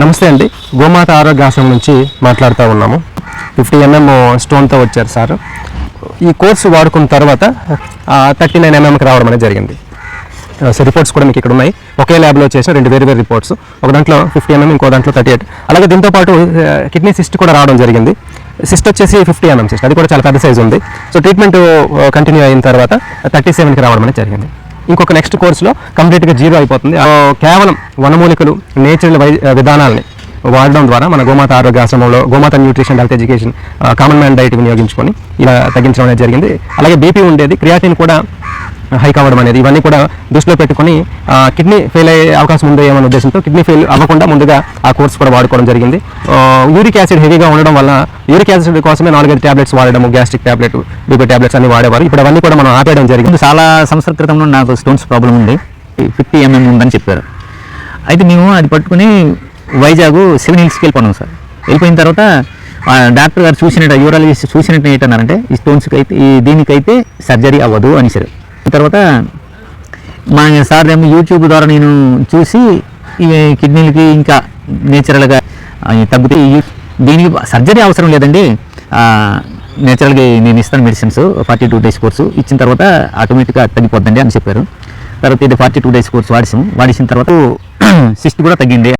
నమస్తే అండి. గోమాత ఆరోగ్య ఆశ్రమం నుంచి మాట్లాడుతూ ఉన్నాము. ఫిఫ్టీ ఎంఎం స్టోన్తో వచ్చారు సార్. ఈ కోర్సు వాడుకున్న తర్వాత థర్టీ నైన్ ఎంఎంకి రావడం అనేది జరిగింది. సో రిపోర్ట్స్ కూడా మీకు ఇక్కడ ఉన్నాయి ఒకే ల్యాబ్లో చేసిన రెండు వేరు వేరు రిపోర్ట్స్. ఒక దాంట్లో ఫిఫ్టీ ఎంఎం ఇంకో దాంట్లో థర్టీ ఎయిట్. అలాగే దీంతో పాటు కిడ్నీ సిస్ట్ కూడా రావడం జరిగింది. సిస్ట్ వచ్చేసి ఫిఫ్టీ ఎంఎం సిస్ట్. అది కూడా చాలా పెద్ద సైజ్ ఉంది. సో ట్రీట్మెంట్ కంటిన్యూ అయిన తర్వాత థర్టీ సెవెన్కి రావడం అనేది జరిగింది. ఇంకొక నెక్స్ట్ కోర్సులో కంప్లీట్గా జీరో అయిపోతుంది. కేవలం వనమూలికలు నేచురల్ వై విధానాలని వాడడం ద్వారా మన గోమాత ఆరోగ్య ఆశ్రమంలో గోమాత nutrition health education common man diet వినియోగించుకొని ఇలా తగ్గించడం అనేది జరిగింది. అలాగే బీపీ ఉండేది. క్రియాటిన్ కూడా హై కావడం అనేది ఇవన్నీ కూడా దృష్టిలో పెట్టుకొని కిడ్నీ ఫెయిల్ అయ్యే అవకాశం ఉందో ఏమన్న ఉద్దేశంతో కిడ్నీ ఫెయిల్ అవ్వకుండా ముందుగా ఆ కోర్స్ కూడా వాడుకోవడం జరిగింది. యూరిక్ యాసిడ్ హెవీగా ఉండడం వల్ల యూరిక్ యాసిడ్ కోసమే నాలుగైదు టాబ్లెట్స్ వాడడం గ్యాస్ట్రిక్ టాబ్లెట్ బీపీ టాబ్లెట్స్ అన్ని వాడేవారు. ఇప్పుడు అవన్నీ కూడా మనం ఆపేయడం జరిగింది. చాలా సంవత్సరాల క్రితంలో నాకు స్టోన్స్ ప్రాబ్లం ఉంది. ఫిఫ్టీ ఎంఎం ఉందని చెప్పారు. అయితే మేము అది పట్టుకుని వైజాగ్ సెవెన్ హిల్స్కి వెళ్ళిపోయినాం సార్. వెళ్ళిపోయిన తర్వాత డాక్టర్ గారు చూసినట్టు యూరాలజిస్ట్ చూసినట్టు ఏంటన్నారంటే ఈ స్టోన్స్కి అయితే ఈ దీనికైతే సర్జరీ అవ్వదు అనేసారు. తర్వాత మా సార్ ఏమో యూట్యూబ్ ద్వారా నేను చూసి ఈ కిడ్నీలకి ఇంకా నేచురల్గా తగ్గితే దీనికి సర్జరీ అవసరం లేదండి. నేచురల్గా నేను ఇస్తాను medicines forty two days course ఇచ్చిన తర్వాత ఆటోమేటిక్గా తగ్గిపోద్దండి అని చెప్పారు. తర్వాత ఇది ఫార్టీ టూ డేస్ కోర్స్ వాడిసాం వాడిసిన తర్వాత సిస్ట్ కూడా తగ్గింది.